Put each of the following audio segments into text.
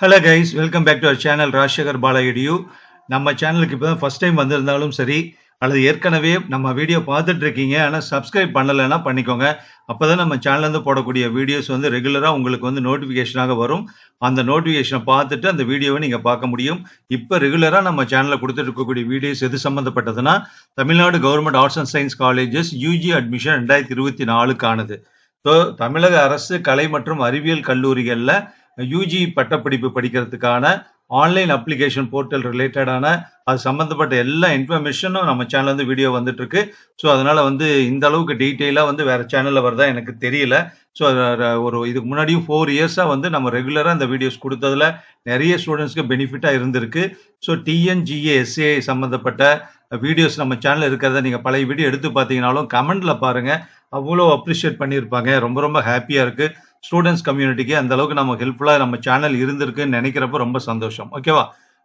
Hello guys welcome back to our channel Rajasekhar பாலகிடியூ நம்ம சேனலுக்கு இப்போ தான் ஃபஸ்ட் டைம் வந்திருந்தாலும் சரி அல்லது ஏற்கனவே நம்ம வீடியோ பார்த்துட்டு இருக்கீங்க ஆனால் சப்ஸ்கிரைப் பண்ணலைன்னா பண்ணிக்கோங்க. அப்போ தான் நம்ம சேனல்லேருந்து போடக்கூடிய வீடியோஸ் வந்து ரெகுலராக உங்களுக்கு வந்து நோட்டிஃபிகேஷனாக வரும். அந்த நோட்டிஃபிகேஷனை பார்த்துட்டு அந்த வீடியோவை நீங்கள் பார்க்க முடியும். இப்போ ரெகுலராக நம்ம சேனலில் கொடுத்துட்டு இருக்கக்கூடிய வீடியோஸ் எது சம்மந்தப்பட்டதுன்னா Tamil Nadu government arts and science colleges UG admission ரெண்டாயிரத்தி இருபத்தி நாலுக்கானது. ஸோ தமிழக அரசு கலை மற்றும் அறிவியல் கல்லூரிகளில் யூஜி பட்டப்படிப்பு படிக்கிறதுக்கான ஆன்லைன் அப்ளிகேஷன் போர்ட்டல் ரிலேட்டடான அது சம்மந்தப்பட்ட எல்லா இன்ஃபர்மேஷனும் நம்ம சேனல்லேருந்து வீடியோ வந்துட்டு இருக்கு ஸோ அதனால வந்து இந்த அளவுக்கு டீட்டெயிலாக வந்து வேற சேனலில் வருதா எனக்கு தெரியல. ஸோ ஒரு இதுக்கு முன்னாடியும் ஃபோர் இயர்ஸாக வந்து நம்ம ரெகுலராக இந்த வீடியோஸ் கொடுத்ததுல நிறைய ஸ்டூடெண்ட்ஸ்க்கு பெனிஃபிட்டாக இருந்திருக்கு. ஸோ டிஎன்ஜிஏஎஸ்ஏ சம்மந்தப்பட்ட வீடியோஸ் நம்ம சேனல் இருக்கிறத நீங்கள் பழைய வீடியோ எடுத்து பார்த்தீங்கனாலும் கமெண்டில் பாருங்கள் அவ்வளோ அப்ரிஷியேட் பண்ணியிருப்பாங்க. ரொம்ப ரொம்ப ஹாப்பியாக இருக்குது ஸ்டூடெண்ட்ஸ் கம்யூனிட்டிக்கு அந்த அளவுக்கு நம்ம ஹெல்ப்ஃபுல்லாக நம்ம சேனல் இருந்திருக்குன்னு நினைக்கிறப்ப ரொம்ப சந்தோஷம். ஓகேவா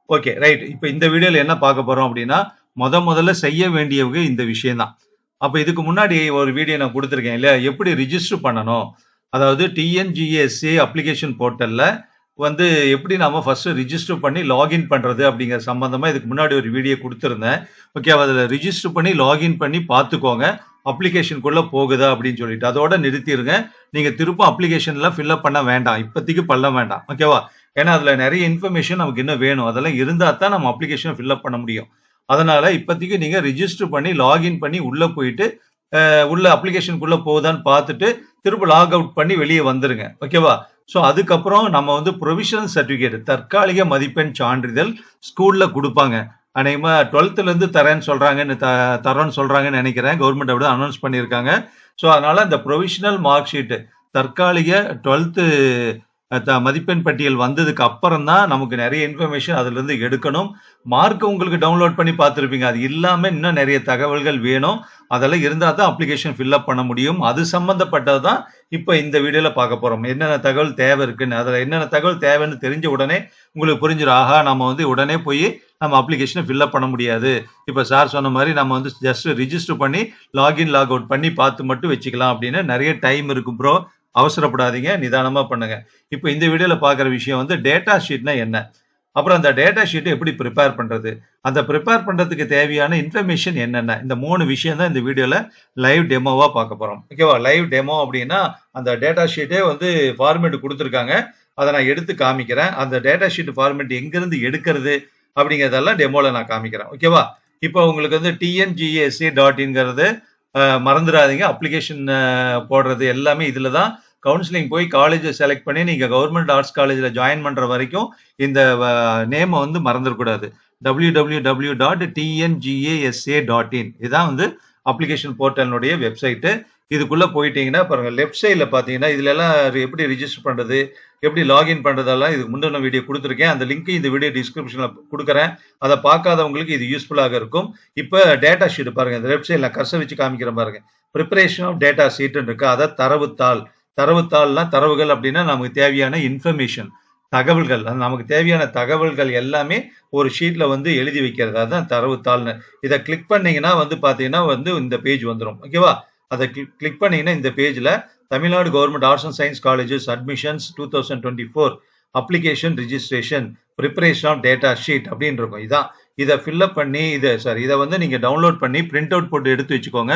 ஓகே ரைட் இப்போ இந்த வீடியோவில் என்ன பார்க்க போகிறோம் அப்படின்னா முத முதல்ல செய்ய வேண்டியவங்க இந்த விஷயம்தான் அப்போ இதுக்கு முன்னாடி ஒரு வீடியோ நான் கொடுத்துருக்கேன் இல்லையா? எப்படி ரிஜிஸ்டர் பண்ணணும்? அதாவது டிஎன்ஜிஎஸ்சி அப்ளிகேஷன் போர்ட்டலில் வந்து எப்படி நம்ம ஃபர்ஸ்ட் ரிஜிஸ்டர் பண்ணி லாகின் பண்ணுறது அப்படிங்கிற சம்மந்தமாக இதுக்கு முன்னாடி ஒரு வீடியோ கொடுத்துருந்தேன். ஓகே அதில் ரிஜிஸ்டர் பண்ணி லாகின் பண்ணி பார்த்துக்கோங்க. அப்ளிகேஷனுக்குள்ளே போகுதா அப்படின்னு சொல்லிட்டு. அதோட நிறுத்திடுங்க நீங்கள் திரும்ப அப்ளிகேஷன்லாம் ஃபில்அப் பண்ண வேண்டாம். இப்போதைக்கு பண்ண வேண்டாம். ஓகேவா ஏன்னா அதில் நிறைய இன்ஃபர்மேஷன் நமக்கு இன்னும் வேணும். அதெல்லாம் இருந்தால் தான் நம்ம அப்ளிகேஷன் ஃபில்அப் பண்ண முடியும். அதனால் இப்போதைக்கு நீங்கள் ரிஜிஸ்டர் பண்ணி லாகின் பண்ணி உள்ளே போயிட்டு உள்ள அப்ளிகேஷனுக்குள்ளே போகுதான்னு பார்த்துட்டு திரும்ப லாக் அவுட் பண்ணி வெளியே வந்துடுங்க ஓகேவா ஸோ அதுக்கப்புறம் நம்ம வந்து ப்ரொவிஷனல் சர்டிஃபிகேட் தற்காலிக மதிப்பெண் சான்றிதழ் ஸ்கூலில் கொடுப்பாங்க. அநேகமாக டுவெல்த்துலேருந்து தரேன்னு சொல்கிறாங்கன்னு த தரோன்னு சொல்கிறாங்கன்னு நினைக்கிறேன். கவர்மெண்ட் அப்படி அனௌன்ஸ் பண்ணியிருக்காங்க. ஸோ அதனால் இந்த ப்ரொவிஷனல் மார்க் ஷீட்டு தற்காலிக டுவெல்த்து மதிப்பெண் பட்டியல் வந்ததுக்கு அப்புறம் தான் நமக்கு நிறைய இன்ஃபர்மேஷன் அதுல இருந்து எடுக்கணும். மார்க் உங்களுக்கு டவுன்லோட் பண்ணி பார்த்துருப்பீங்க. அது இல்லாம இன்னும் நிறைய தகவல்கள் வேணும். அதெல்லாம் இருந்தால் தான் அப்ளிகேஷன் ஃபில்அப் பண்ண முடியும். அது சம்மந்தப்பட்டது தான் இப்போ இந்த வீடியோவில் பார்க்க போகிறோம் என்னென்ன தகவல் தேவை இருக்குன்னு அதில் என்னென்ன தகவல் தேவைன்னு தெரிஞ்ச உடனே உங்களுக்கு புரிஞ்சிடும் ஆஹா நம்ம வந்து உடனே போய் நம்ம அப்ளிகேஷனை ஃபில்அப் பண்ண முடியாது. இப்போ சார் சொன்ன மாதிரி நம்ம வந்து ஜஸ்ட் ரிஜிஸ்டர் பண்ணி லாகின் லாக் அவுட் பண்ணி பார்த்து மட்டும் வச்சுக்கலாம் அப்படின்னு நிறைய டைம் இருக்கு ப்ரோ அவசரப்படாதீங்க நிதானமாக பண்ணுங்க. இப்போ இந்த வீடியோவில் பார்க்குற விஷயம் வந்து டேட்டா ஷீட்னா என்ன? அப்புறம் அந்த டேட்டா ஷீட்டை எப்படி ப்ரிப்பேர் பண்ணுறது அந்த ப்ரிப்பேர் பண்ணுறதுக்கு தேவையான இன்ஃபர்மேஷன் என்னென்ன? இந்த மூணு விஷயம் தான் இந்த வீடியோவில் லைவ் டெமோவாக பார்க்க போகிறோம் ஓகேவா லைவ் டெமோ அப்படின்னா அந்த டேட்டா ஷீட்டே வந்து ஃபார்மேட் கொடுத்துருக்காங்க. அதை நான் எடுத்து காமிக்கிறேன். அந்த டேட்டா ஷீட் ஃபார்மேட் எங்கேருந்து எடுக்கிறது அப்படிங்கிறதெல்லாம் டெமோவில் நான் காமிக்கிறேன். ஓகேவா இப்போ உங்களுக்கு வந்து டிஎன்ஜிஎஸ்சி டாட் இன்ங்கிறது மறந்துடாதீங்க. அப்ளிகேஷன் போடுறது எல்லாமே இதில் தான் கவுன்சிலிங் போய் காலேஜை செலக்ட் பண்ணி நீங்கள் கவர்மெண்ட் ஆர்ட்ஸ் காலேஜில் ஜாயின் பண்ணுற வரைக்கும் இந்த நேமை வந்து மறந்துடக்கூடாது W W W dot TNGASA dot in இதுதான் வந்து அப்ளிகேஷன் போர்ட்டலினுடைய வெப்சைட்டு இதுக்குள்ளே போயிட்டீங்கன்னா பாருங்கள் லெஃப்ட் சைடில் பார்த்தீங்கன்னா இதுல எல்லாம் எப்படி ரிஜிஸ்டர் பண்ணுறது எப்படி லாகின் பண்ணுறதெல்லாம் இதுக்கு முந்தின வீடியோ கொடுத்துருக்கேன். அந்த லிங்க் இந்த வீடியோ டிஸ்கிரிப்ஷனில் கொடுக்குறேன். அதை பார்க்காதவங்களுக்கு இது யூஸ்ஃபுல்லாக இருக்கும். இப்போ டேட்டா ஷீட் பாருங்கள் இந்த லெஃப்ட் சைடில் கர்சர் வச்சு காமிக்கிறேன் பாருங்க. ப்ரிப்பரேஷன் ஆஃப் டேட்டா ஷீட்னு இருக்கு. அதை தரவுத்தாள். தரவுத்தாள்னா தரவுகள் அப்படின்னா நமக்கு தேவையான இன்ஃபர்மேஷன் தகவல்கள். அது நமக்கு தேவையான தகவல்கள் எல்லாமே ஒரு ஷீட்ல வந்து எழுதி வைக்கிறது. அதுதான் தரவுத்தாள்னு. இதை கிளிக் பண்ணீங்கன்னா வந்து பார்த்தீங்கன்னா வந்து இந்த பேஜ் வந்துடும் ஓகேவா அதை கிளிக் பண்ணீங்கன்னா இந்த பேஜில் Tamil Nadu government arts and science colleges admissions two thousand twenty four application registration preparation of data sheet அப்படின்னு இருக்கும். இதான். இதை ஃபில்அப் பண்ணி இதை சார் இதை வந்து நீங்கள் டவுன்லோட் பண்ணி பிரிண்ட் அவுட் போட்டு எடுத்து வச்சுக்கோங்க.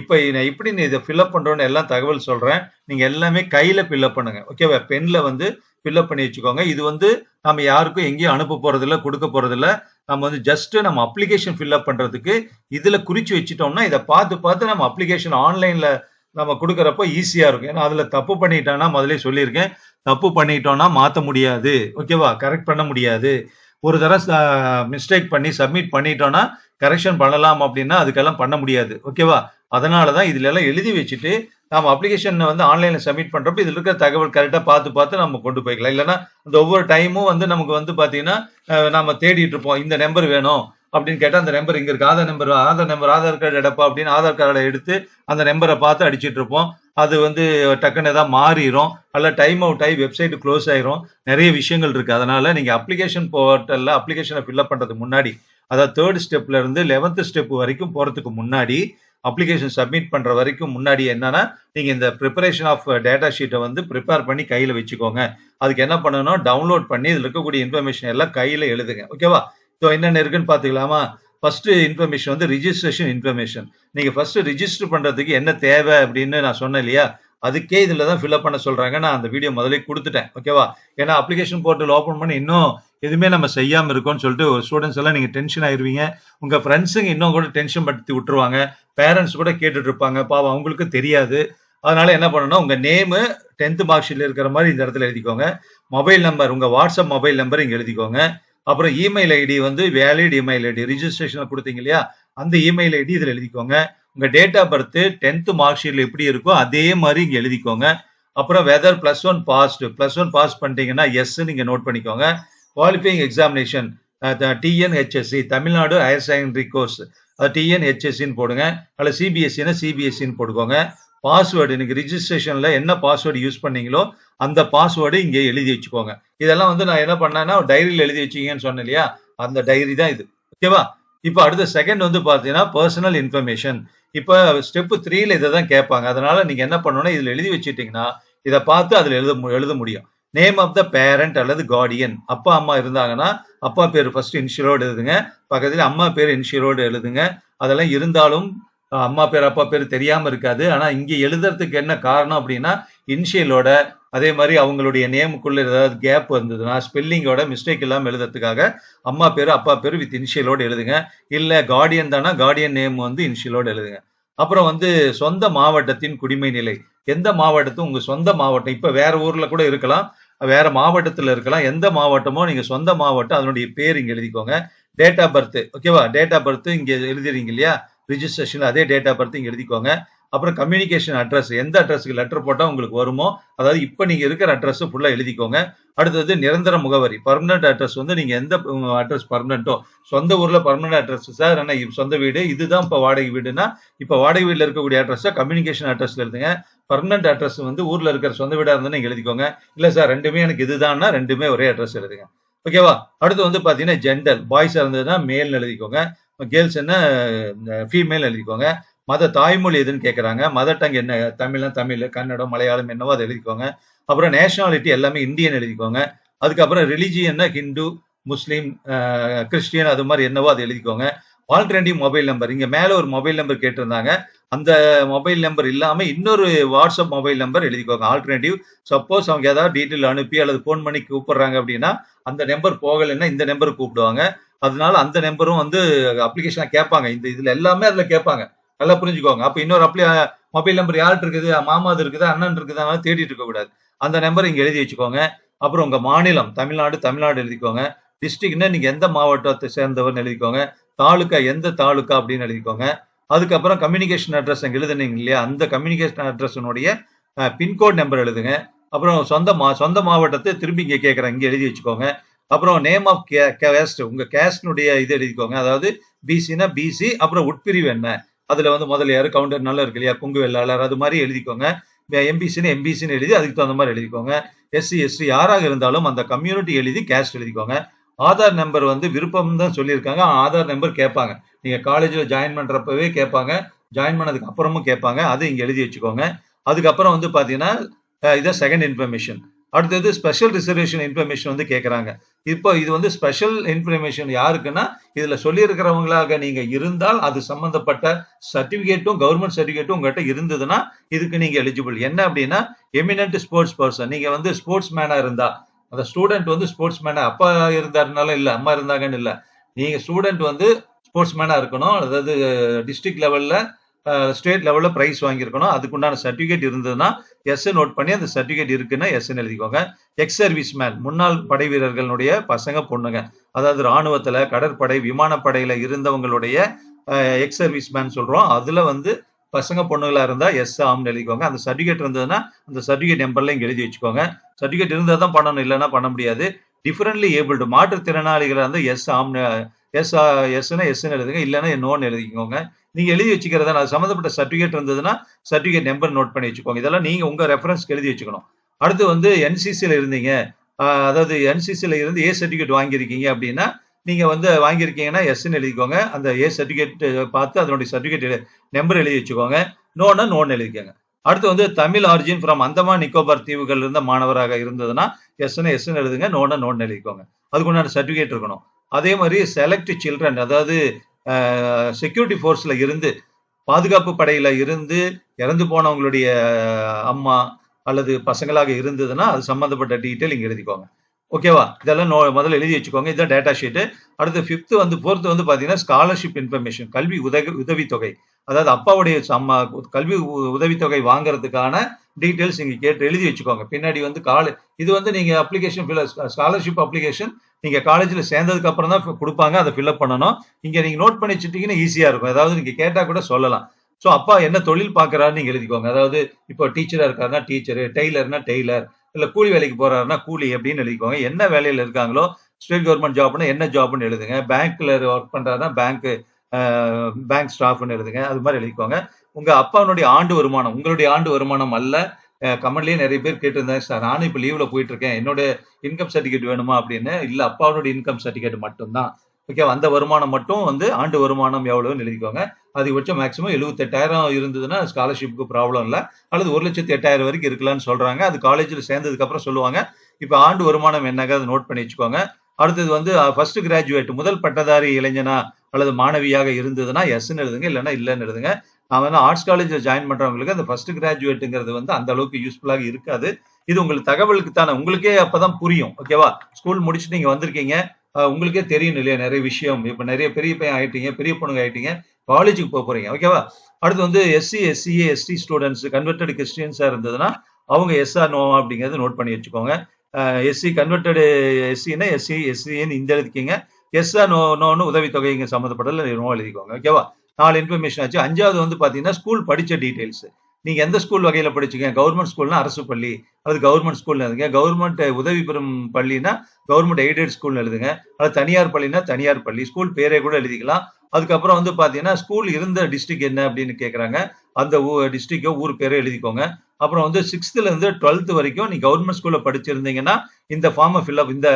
இப்போ நான் எப்படி நீ இதை ஃபில்அப் பண்ணுறோன்னு எல்லாம் தகவல் சொல்கிறேன் நீங்கள் எல்லாமே கையில் ஃபில்அப் பண்ணுங்க. ஓகேவா பெனில் வந்து ஃபில்அப் பண்ணி வச்சுக்கோங்க. இது வந்து நம்ம யாருக்கும் எங்கேயும் அனுப்ப போகிறதில்ல கொடுக்க போகிறதில்ல நம்ம வந்து ஜஸ்ட் நம்ம அப்ளிகேஷன் ஃபில்அப் பண்ணுறதுக்கு இதில் குறித்து வச்சுட்டோம்னா இதை பார்த்து பார்த்து நம்ம அப்ளிகேஷன் ஆன்லைனில் நம்ம கொடுக்குறப்ப ஈஸியாக இருக்கும். ஏன்னா அதில் தப்பு பண்ணிட்டோன்னா முதலே சொல்லியிருக்கேன். தப்பு பண்ணிட்டோம்னா மாற்ற முடியாது. ஓகேவா கரெக்ட் பண்ண முடியாது. ஒரு தடவை மிஸ்டேக் பண்ணி சப்மிட் பண்ணிட்டோம்னா கரெக்ஷன் பண்ணலாம் அப்படின்னா அதுக்கெல்லாம் பண்ண முடியாது. ஓகேவா அதனால தான் இதுல எல்லாம் எழுதி வச்சுட்டு நம்ம அப்ளிகேஷனை வந்து ஆன்லைன்ல சப்மிட் பண்றப்ப இதுல இருக்கிற தகவல் கரெக்டாக பார்த்து பார்த்து நம்ம கொண்டு போய்க்கலாம். இல்லைன்னா அந்த ஒவ்வொரு டைமும் வந்து நமக்கு வந்து பாத்தீங்கன்னா நம்ம தேடிட்டு இருப்போம். இந்த நம்பர் வேணும் அப்படின்னு கேட்டால் அந்த நம்பர் இங்கே இருக்கு. Aadhaar number Aadhaar number Aadhaar card எடுப்பா அப்படின்னு ஆதார் கார்டை எடுத்து அந்த நம்பரை பார்த்து அடிச்சிட்டு இருப்போம். அது வந்து டக்குன்னு ஏதாவது மாறிடும் அல்ல டைம் அவுட் ஆகி வெப்சைட் க்ளோஸ் ஆயிரும். நிறைய விஷயங்கள் இருக்கு. அதனால நீங்க அப்ளிகேஷன் போர்ட்டல்ல அப்ளிகேஷனை ஃபில்அப் பண்றதுக்கு முன்னாடி அதாவது தேர்ட் ஸ்டெப்ல இருந்து லெவன்த் ஸ்டெப் வரைக்கும் போறதுக்கு முன்னாடி அப்ளிகேஷன் சப்மிட் பண்ற வரைக்கும் முன்னாடி என்னன்னா நீங்க இந்த ப்ரிப்பரேஷன் ஆஃப் டேட்டா ஷீட்டை வந்து ப்ரிப்பேர் பண்ணி கையில வச்சுக்கோங்க. அதுக்கு என்ன பண்ணணும்? டவுன்லோட் பண்ணி இதில் இருக்கக்கூடிய இன்ஃபர்மேஷன் எல்லாம் கையில எழுதுங்க. ஓகேவா ஸோ என்னென்ன இருக்குன்னு பாத்துக்கலாமா ஃபர்ஸ்ட் இன்ஃபர்மேஷன் வந்து ரிஜிஸ்ட்ரேஷன் இன்ஃபர்மேஷன் நீங்க ஃபர்ஸ்ட் ரிஜிஸ்டர் பண்றதுக்கு என்ன தேவை அப்படின்னு நான் சொன்னேன் இல்லையா? அதுக்கே இதுல தான் ஃபில்அப் பண்ண சொல்றாங்க. நான் அந்த வீடியோ முதல்ல கொடுத்துட்டேன். ஓகேவா ஏன்னா அப்ளிகேஷன் போர்ட்டல் ஓப்பன் பண்ணி இன்னும் எதுவுமே நம்ம செய்யாம இருக்கோம்னு சொல்லிட்டு ஒரு ஸ்டூடெண்ட்ஸ் எல்லாம் நீங்க டென்ஷன் ஆயிருவீங்க. உங்க ஃப்ரெண்ட்ஸுங்க இன்னும் கூட டென்ஷன் படுத்தி விட்டுருவாங்க. பேரண்ட்ஸ் கூட கேட்டுட்டு இருப்பாங்க. பாவம் அவங்களுக்கு தெரியாது. அதனால என்ன பண்ணணும்? உங்க நேமு டென்த் மார்க் ஷீட்ல இருக்கிற மாதிரி இந்த இடத்துல எழுதிக்கோங்க. மொபைல் நம்பர் உங்க வாட்ஸ்அப் மொபைல் நம்பர் இங்க எழுதிக்கோங்க. அப்புறம் இமெயில் ஐடி வந்து வேலிட் இமெயில் ஐடி ரிஜிஸ்ட்ரேஷன் கொடுத்தீங்க இல்லையா? அந்த இமெயில் ஐடி இதில் எழுதிக்கோங்க. உங்க date of birth tenth mark ஷீட்ல எப்படி இருக்கோ அதே மாதிரி இங்க எழுதிக்கோங்க. அப்புறம் whether plus one passed plus one pass பண்ணிட்டீங்கன்னா எஸ் நீங்க நோட் பண்ணிக்கோங்க. Qualifying examination TNHSC Tamil Nadu higher secondary course அது டிஎன்ஹெச்எஸ்சின்னு போடுங்க. அல்ல சிபிஎஸ்சின்னா சிபிஎஸ்சின்னு போட்டுக்கோங்க. பாஸ்வேர்டு இன்னைக்கு ரிஜிஸ்ட்ரேஷன்ல என்ன பாஸ்வேர்டு யூஸ் பண்ணீங்களோ அந்த பாஸ்வேர்டு இங்க எழுதி வச்சுக்கோங்க. இதெல்லாம் வந்து நான் என்ன பண்ணேன்னா டைரியில் எழுதி வச்சீங்கன்னு சொன்னேன் இல்லையா? அந்த டைரி தான் இது. ஓகேவா இப்போ அடுத்த செகண்ட் வந்து பார்த்தீங்கன்னா பர்சனல் இன்ஃபர்மேஷன் இப்போ ஸ்டெப் த்ரீல இதை தான் கேட்பாங்க. அதனால நீங்க என்ன பண்ணணும்னா இதில் எழுதி வச்சுட்டீங்கன்னா இதை பார்த்து அதில் எழுத மு- எழுத முடியும். நேம் ஆஃப் த பேரண்ட் அல்லது கார்டியன் அப்பா அம்மா இருந்தாங்கன்னா அப்பா பேர் ஃபர்ஸ்ட் இன்ஷியரோடு எழுதுங்க. பக்கத்துல அம்மா பேர் இன்ஷியரோடு எழுதுங்க. அதெல்லாம் இருந்தாலும் அம்மா பேர் அப்பா பேர் தெரியாம இருக்காது. ஆனா இங்க எழுதுறதுக்கு என்ன காரணம் அப்படின்னா இன்ஷியலோட அதே மாதிரி அவங்களுடைய நேமுக்குள்ள ஏதாவது கேப் வந்ததுன்னா ஸ்பெல்லிங்கோட மிஸ்டேக் இல்லாம எழுதுறதுக்காக அம்மா பேர் அப்பா பேர் வித் இன்ஷியலோட எழுதுங்க. இல்ல கார்டியன் தானா கார்டியன் நேம் வந்து இன்ஷியலோட எழுதுங்க. அப்புறம் வந்து சொந்த மாவட்டத்தின் குடிமை நிலை. எந்த மாவட்டத்தும் உங்க சொந்த மாவட்டம். இப்ப வேற ஊர்ல கூட இருக்கலாம். வேற மாவட்டத்துல இருக்கலாம். எந்த மாவட்டமோ நீங்க சொந்த மாவட்டம் அதனுடைய பேர் இங்க எழுதிக்கோங்க. டேட் ஆஃப் பர்த் ஓகேவா டேட் ஆஃப் பர்த் இங்க எழுதிறீங்க இல்லையா? ரிஜிஸ்ட்ரேஷன் அதே டேட் ஆஃப் பர்த் எழுதிக்கோங்க. அப்புறம் கம்யூனிகேஷன் அட்ரஸ் எந்த அட்ரஸ்க்கு லெட்டர் போட்டால் உங்களுக்கு வருமோ அதாவது இப்போ நீங்கள் இருக்கிற அட்ரஸும் ஃபுல்லாக எழுதிக்கோங்க. அடுத்தது நிரந்தர முகவரி பர்மனன்ட் அட்ரஸ் வந்து நீங்கள் எந்த அட்ரஸ் பர்மனன்ட்டோ சொந்த ஊரில் பர்மனன்ட் அட்ரஸ் சார் என்ன சொந்த வீடு இதுதான் இப்போ வாடகை வீடுனா இப்போ வாடகை வீட்டில் இருக்கக்கூடிய அட்ரஸை கம்யூனிகேஷன் அட்ரஸில் எழுதுங்க. பர்மனன்ட் அட்ரஸ் வந்து ஊரில் இருக்கிற சொந்த வீடாக இருந்தால் நீங்கள் எழுதிக்கோங்க. இல்லை சார் ரெண்டுமே எனக்கு இதுதான்னா ரெண்டுமே ஒரே அட்ரஸ் எழுதுங்க. ஓகேவா அடுத்து வந்து பார்த்தீங்கன்னா ஜெண்டர் பாய்ஸாக இருந்ததுன்னா மேல் எழுதிக்கோங்க. கேர்ள்ஸ் என்ன ஃபீமேல் எழுதிக்கோங்க. மத தாய்மொழி எதுன்னு கேட்குறாங்க மதர் டங் என்ன தமிழ்னா தமிழ் கன்னடம் மலையாளம் என்னவோ அதை எழுதிக்கோங்க. அப்புறம் நேஷனாலிட்டி எல்லாமே இந்தியன் எழுதிக்கோங்க. அதுக்கப்புறம் ரிலிஜியன்னா ஹிந்து முஸ்லீம் கிறிஸ்டியன் அது மாதிரி என்னவோ அதை எழுதிக்கோங்க. ஆல்டர்னேட்டிவ் மொபைல் நம்பர் இங்கே மேலே ஒரு மொபைல் நம்பர் கேட்டிருந்தாங்க. அந்த மொபைல் நம்பர் இல்லாமல் இன்னொரு வாட்ஸ்அப் மொபைல் நம்பர் எழுதிக்கோங்க. ஆல்டர்னேட்டிவ் சப்போஸ் அவங்க ஏதாவது டீட்டெயில் அனுப்பி அல்லது ஃபோன் பண்ணி கூப்பிடுறாங்க அப்படின்னா அந்த நம்பர் போகலைன்னா இந்த நம்பர் கூப்பிடுவாங்க. அதனால அந்த நம்பரும் வந்து அப்ளிகேஷன்ல கேட்பாங்க. இந்த இதுல எல்லாமே அதுல கேட்பாங்க. நல்லா புரிஞ்சுக்கோங்க. அப்ப இன்னொரு அப்ளி மொபைல் நம்பர் யார்கிட்ட இருக்குது? மாமாது இருக்குது? அண்ணன் இருக்குதா? அதனால தேடிட்டு இருக்க கூடாது. அந்த நம்பர் இங்க எழுதி வச்சுக்கோங்க. அப்புறம் உங்க மாநிலம் தமிழ்நாடு தமிழ்நாடு எழுதிக்கோங்க. டிஸ்ட்ரிக்ட்னா நீங்க எந்த மாவட்டத்தை சேர்ந்தவர்னு எழுதிக்கோங்க. தாலுக்கா எந்த தாலுக்கா அப்படின்னு எழுதிக்கோங்க. அதுக்கப்புறம் கம்யூனிகேஷன் அட்ரஸ் அங்கே எழுதுனீங்க இல்லையா? அந்த கம்யூனிகேஷன் அட்ரஸினுடைய பின்கோட் நம்பர் எழுதுங்க. அப்புறம் சொந்த மா சொந்த மாவட்டத்தை திரும்பி இங்கே கேட்குறேன். இங்கே எழுதி வச்சுக்கோங்க. அப்புறம் நேம் ஆஃப் கேஸ்ட் உங்க கேஸ்டினுடைய இது எழுதிக்கோங்க. அதாவது பிசினா பிசி அப்புறம் உட்பிரிவு என்ன? அதுல வந்து முதலியார் கவுண்டர் நல்லா இருக்கு இல்லையா? கொங்கு வெள்ளாளர் அது மாதிரி எழுதிக்கோங்க. எம்பிசின்னு எம்பிசின்னு எழுதி அதுக்கு தகுந்த மாதிரி எழுதிக்கோங்க. எஸ்சி எஸ்டி யாராக இருந்தாலும் அந்த கம்யூனிட்டி எழுதி கேஸ்ட் எழுதிக்கோங்க. ஆதார் நம்பர் வந்து விருப்பம் தான் சொல்லியிருக்காங்க. ஆதார் நம்பர் கேட்பாங்க. நீங்க காலேஜில் ஜாயின் பண்றப்பவே கேட்பாங்க. ஜாயின் பண்ணதுக்கு அப்புறமும் கேட்பாங்க. அது இங்க எழுதி வச்சுக்கோங்க. அதுக்கப்புறம் வந்து பாத்தீங்கன்னா இதான் செகண்ட் இன்ஃபர்மேஷன் அடுத்தது ஸ்பெஷல் ரிசர்வேஷன் இன்ஃபர்மேஷன் வந்து கேட்குறாங்க இப்போ இது வந்து ஸ்பெஷல் இன்ஃபர்மேஷன் யாருக்குன்னா இதில் சொல்லியிருக்கிறவங்களாக நீங்கள் இருந்தால் அது சம்மந்தப்பட்ட சர்டிஃபிகேட்டும் கவர்மெண்ட் சர்டிஃபிகேட்டும் உங்கள்கிட்ட இருந்ததுன்னா இதுக்கு நீங்கள் எலிஜிபிள் என்ன அப்படின்னா எமினன்ட் ஸ்போர்ட்ஸ் பர்சன் நீங்கள் வந்து ஸ்போர்ட்ஸ் மேனாக இருந்தால் அந்த ஸ்டூடெண்ட் வந்து ஸ்போர்ட்ஸ் மேனாக அப்பா இருந்தாருனால இல்லை அம்மா இருந்தாங்கன்னு இல்லை. நீங்கள் ஸ்டூடெண்ட் வந்து ஸ்போர்ட்ஸ் மேனாக இருக்கணும். அதாவது டிஸ்ட்ரிக்ட் லெவலில் ஸ்டேட் லெவலில் பிரைஸ் வாங்கியிருக்கணும். அதுக்குண்டான சர்டிஃபிகேட் இருந்ததுன்னா எஸ் நோட் பண்ணி அந்த சர்டிஃபிகேட் இருக்குன்னா எஸ் எழுதிக்கோங்க. எக்ஸ் சர்வீஸ் மேன் முன்னாள் படை வீரர்களுடைய பசங்க பொண்ணுங்க. அதாவது ராணுவத்தில் கடற்படை விமானப்படையில் இருந்தவங்களுடைய எக்ஸ் சர்வீஸ் மேன் சொல்கிறோம் அதில் வந்து பசங்க பொண்ணுங்களா இருந்தா எஸ் ஆம்னு எழுதிக்கோங்க. அந்த சர்டிஃபிகேட் இருந்ததுன்னா அந்த சர்டிஃபிகேட் நம்பர்ல இங்க எழுதி வச்சுக்கோங்க. சர்டிஃபிகேட் இருந்தால் தான் பண்ணணும் இல்லைன்னா பண்ண முடியாது. டிஃபரெண்ட்லி ஏபிள்டு மாற்றுத்திறனாளிகளாக இருந்தால் எஸ் ஆம்னு எஸ் எஸ்னா எஸ்ன்னு எழுதுங்க. இல்லைன்னா நோன்னு எழுதிக்கோங்க. நீங்க எழுதி வச்சுக்கிறதா அது சம்மந்தப்பட்ட சர்டிஃபிகேட் இருந்ததுன்னா சர்டிஃபிகேட் நம்பர் நோட் பண்ணி வச்சுக்கோங்க. இதெல்லாம் நீங்க உங்க ரெஃபரன்ஸ்க்கு எழுதி வச்சுக்கணும். அடுத்து வந்து என்சிசியில் இருந்தீங்க. அதாவது என்சிசியில் இருந்து ஏ சர்டிஃபிகேட் வாங்கியிருக்கீங்க அப்படின்னா நீங்கள் வந்து வாங்கியிருக்கீங்கன்னா எஸ்ன்னு எழுதிக்கோங்க. அந்த ஏ சர்டிஃபிகேட் பார்த்து அதனுடைய சர்டிஃபிகேட் நம்பர் எழுதி வச்சுக்கோங்க. நோன்னா நோன் எழுதிக்கோங்க. அடுத்து வந்து தமிழ் ஆரிஜின் ஃப்ரம் அந்தமான் நிக்கோபார் தீவுகள் இருந்த மாணவராக இருந்ததுன்னா எஸ்ன்னு எஸ்ன்னு எழுதுங்க. நோன்னா நோன் எழுதிக்கோங்க. அதுக்குண்டான சர்டிஃபிகேட் இருக்கணும். அதே மாதிரி செலக்ட் சில்ட்ரன் அதாவது செக்யூரிட்டி ஃபோர்ஸில் இருந்து பாதுகாப்பு படையில் இருந்து இறந்து போனவங்களுடைய அம்மா அல்லது பசங்களாக இருந்ததுன்னா அது சம்மந்தப்பட்ட டீட்டெயில் இங்கே எழுதிக்கோங்க. ஓகேவா இதெல்லாம் நோ முதல்ல எழுதி வச்சுக்கோங்க. இதுதான் டேட்டா ஷீட்டு அடுத்து ஃபிஃப்த்து வந்து ஃபோர்த்து வந்து பார்த்தீங்கன்னா ஸ்காலர்ஷிப் இன்ஃபர்மேஷன் கல்வி உதவி உதவித்தொகை. அதாவது அப்பாவுடைய அம்மா கல்வி உ- உதவித்தொகை வாங்குறதுக்கான டீட்டெயில்ஸ் இங்கே கேட்டு எழுதி வச்சுக்கோங்க. பின்னாடி வந்து கால இது வந்து நீங்கள் அப்ளிகேஷன் ஸ்காலர்ஷிப் அப்ளிகேஷன் நீங்க காலேஜ்ல சேர்ந்ததுக்கு அப்புறம் தான் கொடுப்பாங்க அதை ஃபில்அப் பண்ணணும். இங்க நீங்க நோட் பண்ணி வச்சுட்டீங்கன்னா ஈஸியா இருக்கும். அதாவது நீங்க கேட்டா கூட சொல்லலாம். ஸோ அப்பா என்ன தொழில் பார்க்கறாருன்னு நீங்கள் எழுதிக்கோங்க. அதாவது இப்போ டீச்சராக இருக்காருன்னா டீச்சரு டெய்லர்னா டெய்லர் இல்லை கூலி வேலைக்கு போறாருன்னா கூலி அப்படின்னு எழுதிக்கோங்க. என்ன வேலையில் இருக்காங்களோ ஸ்டேட் கவர்மெண்ட் ஜாப்னா என்ன ஜாப்னு எழுதுங்க. பேங்க்ல ஒர்க் பண்ணுறாருன்னா பேங்க் பேங்க் ஸ்டாஃப்னு எழுதுங்க. அது மாதிரி எழுதிக்கோங்க. உங்கள் அப்பாவுடைய ஆண்டு வருமானம் உங்களுடைய ஆண்டு வருமானம் அல்ல. கமெண்ட்லயே நிறைய பேர் கேட்டிருந்தாங்க சார் நானும் இப்போ லீவ்ல போயிட்டு இருக்கேன் என்னோட இன்கம் சர்டிஃபிகேட் வேணுமா? அப்படின்னு. இல்ல அப்பாவோட இன்கம் சர்டிஃபிகேட் மட்டும்தான். ஓகே அந்த வருமானம் மட்டும் வந்து ஆண்டு வருமானம் எவ்வளவுன்னு எழுதிக்கோங்க. அதிகபட்சம் மேக்ஸிமம் எழுபத்தெட்டாயிரம் இருந்ததுன்னா ஸ்காலர்ஷிப்புக்கு ப்ராப்ளம் இல்லை. அல்லது ஒரு லட்சத்தி எட்டாயிரம் வரைக்கும் இருக்கலாம்னு சொல்றாங்க. அது காலேஜில் சேர்ந்ததுக்கு அப்புறம் சொல்லுவாங்க. இப்போ ஆண்டு வருமானம் என்னங்க? அதை நோட் பண்ணி வச்சுக்கோங்க. அடுத்தது வந்து ஃபர்ஸ்ட் கிராஜுவேட் முதல் பட்டதாரி இளைஞனா அல்லது மாணவியாக இருந்ததுன்னா எஸ்ன்னு எழுதுங்க. இல்லைன்னா இல்லைன்னு எழுதுங்க. நான் வந்து ஆர்ட்ஸ் காலேஜில் ஜாயின் பண்றவங்களுக்கு அந்த ஃபர்ஸ்ட் கிராஜுவேட்டுங்கிறது வந்து அந்த அளவுக்கு யூஸ்ஃபுல்லாக இருக்காது. இது உங்களுக்கு தகவலுக்கு தானே உங்களுக்கே அப்பதான் புரியும் ஓகேவா ஸ்கூல் முடிச்சுட்டு நீங்க வந்திருக்கீங்க. உங்களுக்கே தெரியும் இல்லையா நிறைய விஷயம். இப்ப நிறைய பெரிய பையன் ஆயிட்டீங்க பெரிய பொண்ணுங்க ஆயிட்டீங்க. காலேஜுக்கு போக போறீங்க ஓகேவா அடுத்து வந்து SC SCA ST students converted கிறிஸ்டியன்ஸா இருந்ததுன்னா அவங்க எஸ்ஆர் நோ அப்படிங்கறத நோட் பண்ணி வச்சுக்கோங்க. எஸ்சி கன்வெர்டடு எஸ்சின்னா எஸ்சி எஸ்சின்னு இந்த எழுதிக்கிங்க. எஸ்ஆர் நோ நோன்னு உதவித்தொகை சம்மந்தப்பட்டதில் சம்மந்தப்பட்டதுல நோ எழுதிக்கோங்க ஓகேவா நாலு இன்ஃபர்மேஷன் ஆச்சு. அஞ்சாவது வந்து பார்த்தீங்கன்னா ஸ்கூல் படித்த டீட்டெயில்ஸ் நீங்கள் எந்த ஸ்கூல் வகையில் படிச்சுங்க? கவர்மெண்ட் ஸ்கூல்னா அரசு பள்ளி. அது கவர்மெண்ட் ஸ்கூல்னு எழுதுங்க. கவர்மெண்ட் உதவி பெறும் பள்ளினா கவர்மெண்ட் எய்டட் ஸ்கூல்னு எழுதுங்க. அது தனியார் பள்ளினா தனியார் பள்ளி. ஸ்கூல் பேரே கூட எழுதிக்கலாம். அதுக்கப்புறம் வந்து பார்த்தீங்கன்னா ஸ்கூல் இருந்த டிஸ்ட்ரிக் என்ன அப்படின்னு கேட்குறாங்க அந்த டிஸ்ட்ரிக்கோ ஊர் பேரே எழுதிக்கோங்க. அப்புறம் வந்து சிக்ஸ்த்துலேருந்து டுவெல்த் வரைக்கும் நீ கவர்மெண்ட் ஸ்கூலில் படிச்சிருந்தீங்கன்னா இந்த ஃபார்மை ஃபில்அப் இந்த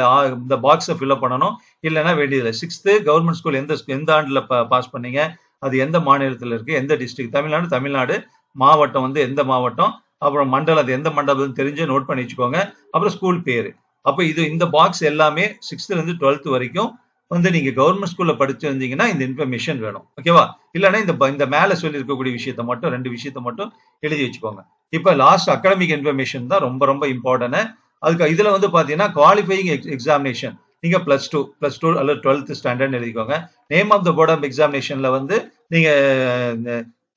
இந்த பாக்ஸை ஃபில்அப் பண்ணணும். இல்லைன்னா வேண்டியதில்லை. சிக்ஸ்த்து கவர்மெண்ட் ஸ்கூல் எந்த எந்த ஆண்டில் பாஸ் பண்ணீங்க? அது எந்த மாநிலத்தில் இருக்கு எந்த டிஸ்ட்ரிக்ட் தமிழ்நாடு தமிழ்நாடு மாவட்டம் வந்து எந்த மாவட்டம்? அப்புறம் மண்டலம் அது எந்த மண்டலம் தெரிஞ்சு நோட் பண்ணி வச்சுக்கோங்க. அப்புறம் ஸ்கூல் பேர். அப்போ இது இந்த பாக்ஸ் எல்லாமே சிக்ஸ்த்துலேருந்து டுவெல்த் வரைக்கும் வந்து நீங்க கவர்மெண்ட் ஸ்கூல்ல படிச்சிருந்தீங்கன்னா இந்த இன்ஃபர்மேஷன் வேணும். ஓகேவா இல்லைன்னா இந்த இந்த மேல சொல்லி இருக்கக்கூடிய விஷயத்த மட்டும் ரெண்டு விஷயத்த மட்டும் எழுதி வச்சுக்கோங்க. இப்ப லாஸ்ட் அகாடமிக் இன்ஃபர்மேஷன் தான் ரொம்ப ரொம்ப இம்பார்ட்டன்ட் அதுக்கு இதுல வந்து பாத்தீங்கன்னா குவாலிஃபைங் எக்ஸாமினேஷன் நீங்க பிளஸ் டூ பிளஸ் டூ அல்லது டுவெல்த் ஸ்டாண்டர்ட் எழுதிக்கோங்க. Name of the board of எக்ஸாமினேஷன்ல வந்து நீங்க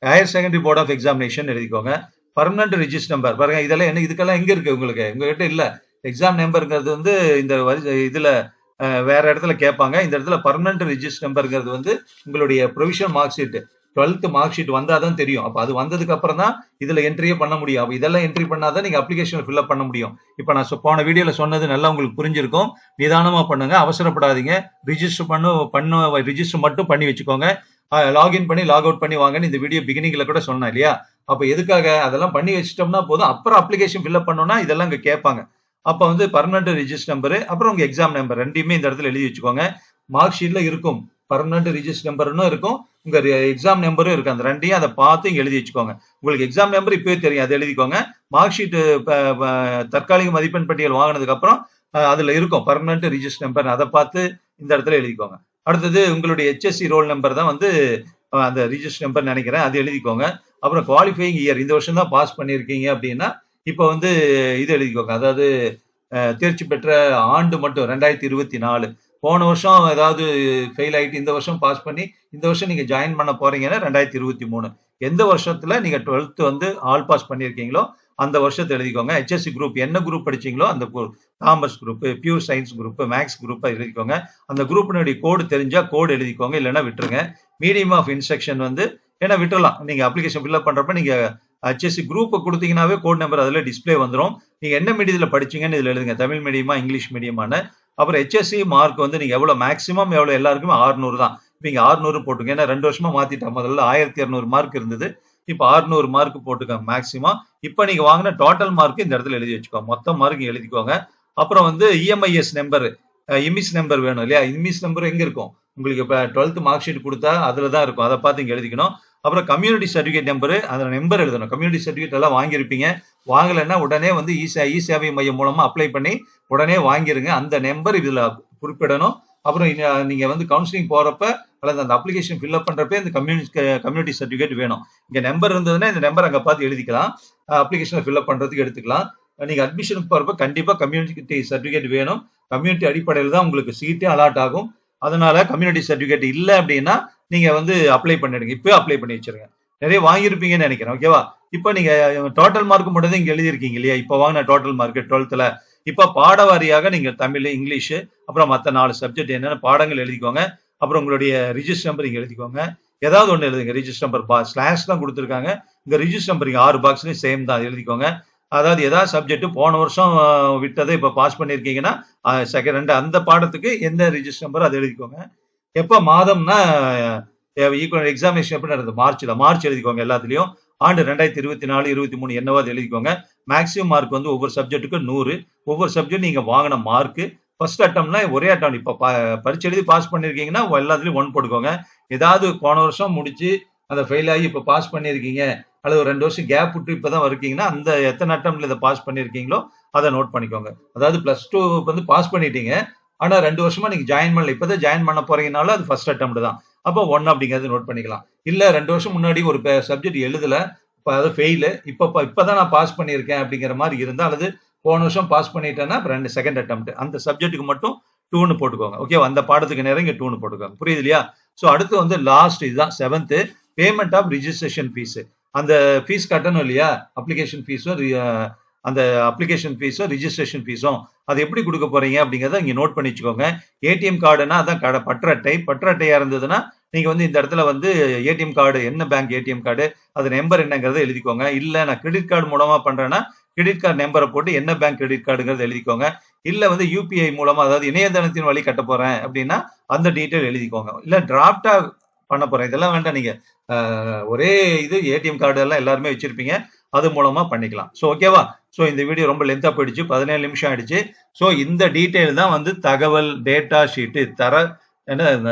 higher secondary board of examination எழுதிக்கோங்க. பர்மனன்ட் ரிஜிஸ்டர் நம்பர் பாருங்க இதெல்லாம் என்ன இதுக்கெல்லாம் எங்க இருக்கு உங்களுக்கு? உங்ககிட்ட இல்ல. எக்ஸாம் நம்பருங்கிறது வந்து இந்த வரி- இதுல வேற இடத்துல கேட்பாங்க. இந்த இடத்துல பர்மனன்ட் ரிஜிஸ்டர் நம்பருங்கிறது வந்து உங்களுடைய provisional mark sheet twelfth mark sheet வந்தால் தான் தெரியும். அப்போ அது வந்ததுக்கு அப்புறம் தான் இதில் என்ட்ரியே பண்ண முடியும். அப்போ இதெல்லாம் என்ட்ரி பண்ணால் தான் நீங்கள் அப்ளிகேஷன் ஃபில்அப் பண்ண முடியும். இப்போ நான் போன வீடியோவில் சொன்னது நல்லா உங்களுக்கு புரிஞ்சிருக்கும். நிதானமாக பண்ணுங்க. அவசரப்படாதீங்க. ரிஜிஸ்டர் பண்ண பண்ண ரிஜிஸ்டர் மட்டும் பண்ணி வச்சுக்கோங்க. லாகின் பண்ணி லாக் அவுட் பண்ணி வாங்கன்னு இந்த வீடியோ பிகினிங்ல கூட சொன்னேன் இல்லையா? அப்போ எதுக்காக அதெல்லாம் பண்ணி வச்சிட்டோம்னா போதும். அப்புறம் அப்ளிகேஷன் ஃபில்அப் பண்ணோம்னா இதெல்லாம் இங்கே கேட்பாங்க. அப்போ வந்து பர்மனன்ட் ரிஜிஸ்டர் நம்பரு அப்புறம் உங்கள் எக்ஸாம் நம்பர் ரெண்டையுமே இந்த இடத்துல எழுதி வச்சுக்கோங்க. மார்க் ஷீட்டில் இருக்கும். பர்மனன்ட் ரிஜிஸ்டர் நம்பர்னு இருக்கும். உங்க எக்ஸாம் நம்பரும் இருக்கு. அந்த ரெண்டையும் அதை பார்த்து இங்க எழுதி வச்சுக்கோங்க. உங்களுக்கு எக்ஸாம் நம்பர் இப்பவே தெரியும். அதை எழுதிக்கோங்க. மார்க் ஷீட்டு தற்காலிக மதிப்பெண் பட்டியல் வாங்கினதுக்கு அப்புறம் அதுல இருக்கும். பர்மனன்ட் ரிஜிஸ்டர் நம்பர் அதை பார்த்து இந்த இடத்துல எழுதிக்கோங்க. அடுத்தது உங்களுடைய ஹெச்எஸ்சி ரோல் நம்பர் தான் வந்து அந்த ரிஜிஸ்டர் நம்பர் நினைக்கிறேன். அது எழுதிக்கோங்க. அப்புறம் குவாலிஃபைங் இயர் இந்த வருஷம் தான் பாஸ் பண்ணியிருக்கீங்க அப்படின்னா இப்போ வந்து இது எழுதிக்கோங்க. அதாவது தேர்ச்சி பெற்ற ஆண்டு மட்டும் ரெண்டாயிரத்தி இருபத்தி நாலு. போன வருஷம் ஏதாவது ஃபெயில் ஆகிட்டு இந்த வருஷம் பாஸ் பண்ணி இந்த வருஷம் நீங்க ஜாயின் பண்ண போறீங்கன்னா ரெண்டாயிரத்தி இருபத்தி மூணு. எந்த வருஷத்துல நீங்க டுவெல்த் வந்து ஆல் பாஸ் பண்ணியிருக்கீங்களோ அந்த வருஷத்தை எழுதிக்கோங்க. ஹெச்எஸ்சி குரூப் என்ன குரூப் படிச்சீங்களோ அந்த commerce group pure science group maths group எழுதிக்கோங்க. அந்த குரூப்பினுடைய கோடு தெரிஞ்சா கோடு எழுதிக்கோங்க இல்லைன்னா விட்டுருங்க. மீடியம் ஆஃப் இன்ஸ்ட்ரக்ஷன் வந்து ஏன்னா விட்டுறலாம். நீங்க அப்ளிகேஷன் ஃபில்அப் பண்றப்ப நீங்க ஹெச்எஸ்சி குரூப்பை கொடுத்தீங்கன்னாவே கோட் நம்பர் அதில் டிஸ்ப்ளே வந்துடும் நீங்கள் என்ன மீடியத்தில் படிச்சீங்கன்னு இதில் எழுதுங்க. தமிழ் மீடியமா இங்கிலீஷ் மீடியமான அப்புறம் ஹெச்எஸ்சி மார்க் வந்து நீங்க எவ்வளவு மேக்ஸிமம் எவ்வளவு எல்லாருக்குமே 600 தான். இப்போ இங்க 600 போட்டுங்க. ஏன்னா ரெண்டு வருஷமா மாத்திட்டேன். முதல்ல ஆயிரத்தி இரநூறு மார்க் இருந்தது. இப்போ ஆறுநூறு மார்க் போட்டுக்கோங்க மேக்ஸிமம் இப்போ நீங்க வாங்கின டோட்டல் மார்க் இந்த இடத்துல எழுதி வச்சுக்கோங்க. மொத்த மார்க் எழுதிக்கோங்க. அப்புறம் வந்து இஎம்ஐஎஸ் நம்பர் இமிஸ் நம்பர் வேணும் இல்லையா? இமிஸ் நம்பர் எங்க இருக்கும்? உங்களுக்கு இப்போ டுவெல்த் மார்க் ஷீட் கொடுத்தா அதில் தான் இருக்கும். அதை பார்த்து இங்கே எழுதிக்கணும். அப்புறம் கம்யூனிட்டி சர்டிஃபிகேட் நம்பரு அதில் நம்பர் எழுதணும். கம்யூனிட்டி சர்டிஃபிகேட் எல்லாம் வாங்கியிருப்பீங்க. வாங்கலைன்னா உடனே வந்து இ இ சேவை மையம் மூலமாக அப்ளை பண்ணி உடனே வாங்கிருங்க. அந்த நம்பர் இதில் குறிப்பிடணும். அப்புறம் நீங்கள் வந்து கவுன்சிலிங் போகிறப்ப அல்லது அந்த அப்ளிகேஷன் ஃபில்அப் பண்ணுறப்ப இந்த கம்யூனிட்டி கம்யூனிட்டி சர்டிஃபிகேட் வேணும். இங்கே நம்பர் இருந்ததுன்னா இந்த நம்பர் அங்கே பார்த்து எழுதிக்கலாம். அப்ளிகேஷனை ஃபில்அப் பண்ணுறதுக்கு எடுத்துக்கலாம். நீங்கள் அட்மிஷனுக்கு போகிறப்ப கண்டிப்பாக கம்யூனிட்டி சர்டிஃபிகேட் வேணும். கம்யூனிட்டி அடிப்படையில் தான் உங்களுக்கு சீட்டே அலாட் ஆகும். அதனால கம்யூனிட்டி சர்டிஃபிகேட் இல்லை அப்படின்னா நீங்க வந்து அப்ளை பண்ணிடுங்க. இப்போ அப்ளை பண்ணி வச்சிருங்க. நிறைய வாங்கியிருப்பீங்கன்னு நினைக்கிறேன். ஓகேவா இப்போ நீங்க டோட்டல் மார்க் மட்டும் தான் இங்க எழுதிருக்கீங்க இல்லையா? இப்போ வாங்கின டோட்டல் மார்க் டுவெல்த்ல இப்போ பாட வாரியாக நீங்க தமிழ் இங்கிலீஷ் அப்புறம் மற்ற நாலு சப்ஜெக்ட் என்னென்ன பாடங்கள் எழுதிக்கோங்க. அப்புறம் உங்களுடைய ரிஜிஸ்டர் நம்பர் இங்க எழுதிக்கோங்க. ஏதாவது ஒன்று எழுதுங்க. ரிஜிஸ்டர் நம்பர் பா ஸ்லாஷ் தான் கொடுத்துருக்காங்க. இங்க ரிஜிஸ்டர் நம்பர் ஆறு பாக்ஸ்லயும் சேம் தான். எழுதிக்கோங்க. அதாவது ஏதாவது சப்ஜெக்ட் போன வருஷம் விட்டதை இப்போ பாஸ் பண்ணியிருக்கீங்கன்னா செகண்ட் ரெண்டு அந்த பாடத்துக்கு எந்த ரிஜிஸ்டர் நம்பர் அதை எழுதிக்கோங்க. எப்போ மாதம்னா ஈக்குவல் எக்ஸாமினேஷன் எப்படி நடந்தது? மார்ச்சில் மார்ச் எழுதிக்கோங்க எல்லாத்துலேயும். ஆண்டு ரெண்டாயிரத்தி இருபத்தி நாலு இருபத்தி மூணு என்னவோ அதை எழுதிக்கோங்க. மேக்ஸிமம் மார்க் வந்து ஒவ்வொரு சப்ஜெக்ட்டுக்கும் நூறு. ஒவ்வொரு சப்ஜெக்ட் நீங்கள் வாங்கின மார்க்கு ஃபர்ஸ்ட் அட்டம்னா ஒரே அட்டம் இப்போ ப- பரீட்சை எழுதி பாஸ் பண்ணிருக்கீங்கன்னா எல்லாத்துலேயும் ஒன் போட்டுக்கோங்க. ஏதாவது போன வருஷம் முடிச்சு அதை ஃபெயில் ஆகி இப்போ பாஸ் பண்ணியிருக்கீங்க. அல்லது ஒரு ரெண்டு வருஷம் கேப் விட்டு இப்பதான் இருக்கீங்கன்னா அந்த எத்தனை அட்டம்ல இதை பாஸ் பண்ணியிருக்கீங்களோ அதை நோட் பண்ணிக்கோங்க. அதாவது பிளஸ் டூ வந்து பாஸ் பண்ணிட்டீங்க. ஆனால் ரெண்டு வருஷமா நீங்கள் ஜாயின் பண்ணல. இப்பதான் ஜாயின் பண்ண போறீங்கனால அது ஃபர்ஸ்ட் அட்டம்ப்ட் தான். அப்போ ஒன் அப்படிங்கிறது நோட் பண்ணிக்கலாம். இல்லை ரெண்டு வருஷம் முன்னாடி ஒரு சப்ஜெக்ட் எழுதல. இப்போ அதை ஃபெயிலு இப்போ இப்போ தான் நான் பாஸ் பண்ணியிருக்கேன் அப்படிங்கிற மாதிரி இருந்தால் அல்லது போன வருஷம் பாஸ் பண்ணிட்டேன்னா ரெண்டு செகண்ட் அட்டம்ப்ட் அந்த சப்ஜெக்ட்டுக்கு மட்டும் டூன்னு போட்டுக்கோங்க. ஓகே அந்த பாடத்துக்கு நேரம் இங்கே டூன்னு போட்டுக்கோங்க. புரியுது இல்லையா? ஸோ அடுத்து வந்து லாஸ்ட் இதுதான். Seventh payment of registration fees அந்த ஃபீஸ் கட்டணும் இல்லையா? அப்ளிகேஷன் ஃபீஸும் அந்த அப்ளிகேஷன் ஃபீஸும் ரிஜிஸ்ட்ரேஷன் ஃபீஸும் அது எப்படி கொடுக்க போறீங்க அப்படிங்கிறத இங்கே நோட் பண்ணி வச்சுக்கோங்க ஏடிஎம் கார்டுனா அதான் கடை பற்ற அட்டை பற்ற இருந்ததுன்னா நீங்கள் வந்து இந்த இடத்துல வந்து ஏடிஎம் கார்டு என்ன பேங்க் ஏடிஎம் கார்டு அது நம்பர் என்னங்கிறத எழுதிக்கோங்க. இல்லை நான் கிரெடிட் கார்டு மூலமாக பண்ணுறேன்னா கிரெடிட் கார்டு நம்பரை போட்டு என்ன பேங்க் கிரெடிட் கார்டுங்கிறத எழுதிக்கோங்க. இல்லை வந்து யூபிஐ மூலமாக அதாவது இணையதளத்தின் வழி கட்ட போகிறேன் அப்படின்னா அந்த டீட்டெயில் எழுதிக்கோங்க. இல்லை டிராஃப்டாக பண்ண போறேன். இதெல்லாம் வேண்டாம். நீங்க ஒரே இது ஏடிஎம் கார்டு எல்லாம் எல்லாருமே வச்சிருப்பீங்க. அது மூலமா பண்ணிக்கலாம். ஸோ ஓகேவா ஸோ இந்த வீடியோ ரொம்ப லென்த்தா போயிடுச்சு. பதினேழு நிமிஷம் ஆயிடுச்சு. ஸோ இந்த டீட்டெயில் தான் வந்து தகவல் டேட்டா ஷீட்டு தர என்ன இந்த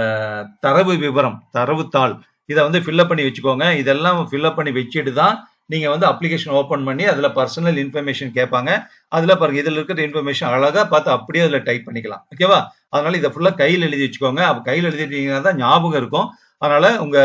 தரவு விவரம் தரவுத்தாள். இதை வந்து ஃபில்அப் பண்ணி வச்சுக்கோங்க. இதெல்லாம் ஃபில்அப் பண்ணி வச்சுட்டு தான் நீங்க வந்து அப்ளிகேஷன் ஓப்பன் பண்ணி அதுல பர்சனல் இன்ஃபர்மேஷன் கேட்பாங்க. அதுல பாருங்க இதுல இருக்கிற இன்ஃபர்மேஷன் அழகா பார்த்து அப்படியே அதுல டைப் பண்ணிக்கலாம். ஓகேவா அதனால இதை ஃபுல்லா கையில் எழுதி வச்சுக்கோங்க. அப்ப கையில் எழுதிட்டீங்கன்னா தான் ஞாபகம் இருக்கும். அதனால உங்க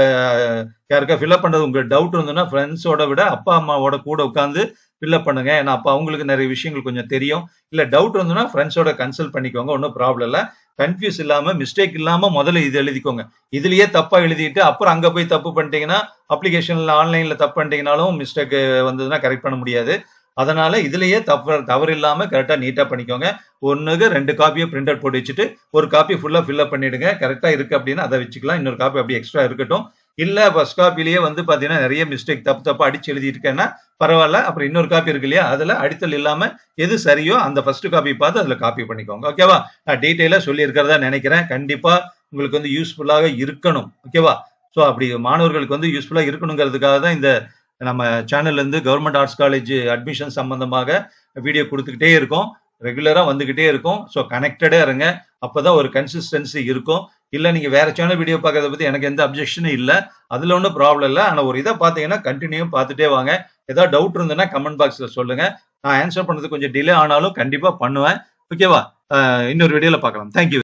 யாருக்கா ஃபில்அப் பண்றது உங்களுக்கு டவுட் இருந்ததுன்னா ஃப்ரெண்ட்ஸோட விட அப்பா அம்மாவோட கூட உட்காந்து ஃபில்அப் பண்ணுங்க. ஏன்னா அப்ப அவங்களுக்கு நிறைய விஷயங்கள் கொஞ்சம் தெரியும். இல்ல டவுட் இருந்ததுன்னா ஃப்ரெண்ட்ஸோட கன்சல்ட் பண்ணிக்கோங்க. ஒன்றும் ப்ராப்ளம் இல்ல. கன்ஃபியூஸ் இல்லாம மிஸ்டேக் இல்லாம முதல்ல இது எழுதிக்கோங்க. இதுலயே தப்பா எழுதிட்டு அப்புறம் அங்க போய் தப்பு பண்ணிட்டீங்கன்னா அப்ளிகேஷன்ல ஆன்லைன்ல தப்பு பண்ணிட்டீங்கனாலும் மிஸ்டேக் வந்ததுன்னா கரெக்ட் பண்ண முடியாது. அதனால இதுலயே தப்பு தவறு இல்லாம கரெக்டா நீட்டா பண்ணிக்கோங்க. ஒண்ணுக்கு ரெண்டு காப்பியை பிரிண்ட் அவுட் போட்டு வச்சுட்டு ஒரு காப்பி ஃபுல்லா ஃபில்அப் பண்ணிடுங்க. கரெக்டா இருக்கு அப்படின்னா அதை வச்சுக்கலாம். இன்னொரு காப்பி அப்படி எக்ஸ்ட்ரா இருக்கட்டும். இல்ல ஃபர்ஸ்ட் காப்பிலேயே வந்து பாத்தீங்கன்னா நிறைய மிஸ்டேக் தப்பு தப்பா அடிச்சு எழுதி இருக்கேன்னா பரவாயில்ல. அப்புறம் இன்னொரு காப்பி இருக்கு இல்லையா அதுல அடித்தல் இல்லாம எது சரியோ அந்த ஃபர்ஸ்ட் காப்பி பார்த்து அதுல காப்பி பண்ணிக்கோங்க. ஓகேவா நான் டீட்டெயிலா சொல்லி இருக்கிறதா நினைக்கிறேன். கண்டிப்பா உங்களுக்கு வந்து யூஸ்ஃபுல்லாக இருக்கணும். ஓகேவா ஸோ அப்படி மாணவர்களுக்கு வந்து யூஸ்ஃபுல்லாக இருக்கணுங்கிறதுக்காக தான் இந்த நம்ம சேனல்லேருந்து கவர்மெண்ட் ஆர்ட்ஸ் காலேஜ் அட்மிஷன் சம்பந்தமாக வீடியோ கொடுத்துக்கிட்டே இருக்கோம். ரெகுலராக வந்துக்கிட்டே இருக்கும். ஸோ கனெக்டடாக இருங்க. அப்போ தான் ஒரு கன்சிஸ்டன்சி இருக்கும். இல்லை நீங்கள் வேறு சேனல் வீடியோ பார்க்கறத பற்றி எனக்கு எந்த அப்ஜெக்ஷனும் இல்லை. அதில் ஒன்றும் ப்ராப்ளம் இல்லை. ஆனால் ஒரு இதை பார்த்தீங்கன்னா கண்டினியூ பார்த்துட்டே வாங்க. ஏதாவது டவுட் இருந்ததுன்னா கமெண்ட் பாக்ஸில் சொல்லுங்கள் நான் ஆன்சர் பண்ணுறது கொஞ்சம் டிலே ஆனாலும் கண்டிப்பாக பண்ணுவேன். ஓகேவா இன்னொரு வீடியோவில் பார்க்கலாம். தேங்க்யூ